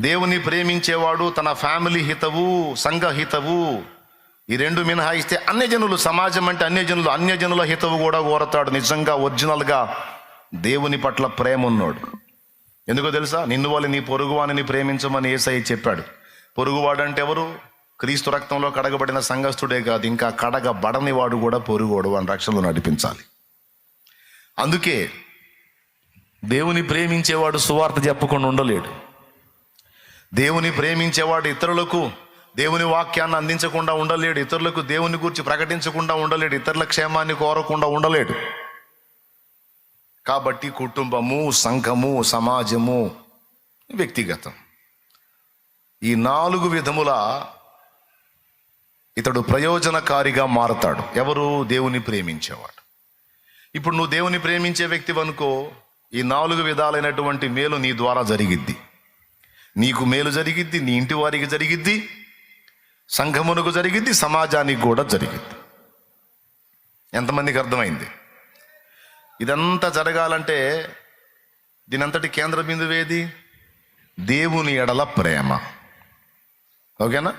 దేవుని ప్రేమించేవాడు తన ఫ్యామిలీ హితవు సంఘహితవు ఈ రెండు మినహాయిస్తే అన్యజనులు సమాజం అంటే అన్యజనులు అన్యజనుల హితవు కూడా కోరతాడు. నిజంగా ఒరిజినల్గా దేవుని పట్ల ప్రేమ ఉన్నాడు. ఎందుకో తెలుసా? నిన్ను వాళ్ళు నీ పొరుగువాణిని ప్రేమించమని ఏసై చెప్పాడు. పొరుగువాడు అంటే ఎవరు? క్రీస్తు రక్తంలో కడగబడిన సంఘస్థుడే కాదు. ఇంకా కడగబడని వాడు కూడా పొరుగోడు అని రక్షణలో నడిపించాలి. అందుకే దేవుని ప్రేమించేవాడు సువార్త చెప్పకుండా ఉండలేడు. దేవుని ప్రేమించేవాడు ఇతరులకు దేవుని వాక్యాన్ని అందించకుండా ఉండలేడు. ఇతరులకు దేవుని గురించి ప్రకటించకుండా ఉండలేడు. ఇతరుల క్షేమాన్ని కోరకుండా ఉండలేడు. కాబట్టి కుటుంబము సంఘము సమాజము వ్యక్తిగతం. ఈ నాలుగు విధముల ఇతడు ప్రయోజనకారిగా మారతాడు. ఎవరు? దేవుని ప్రేమించేవాడు. ఇప్పుడు నువ్వు దేవుని ప్రేమించే వ్యక్తి అనుకో ఈ నాలుగు విధాలైనటువంటి మేలు నీ ద్వారా జరిగిద్ది. నీకు మేలు జరిగిద్ది నీ ఇంటి వారికి జరిగిద్ది సంఘమునకు జరిగిద్ది సమాజానికి కూడా జరిగిద్ది. ఎంతమందికి అర్థమైంది? ఇదంతా జరగాలంటే దీనంతటి కేంద్ర బిందువేది దేవుని ఎడల ప్రేమ. ఓకేనా?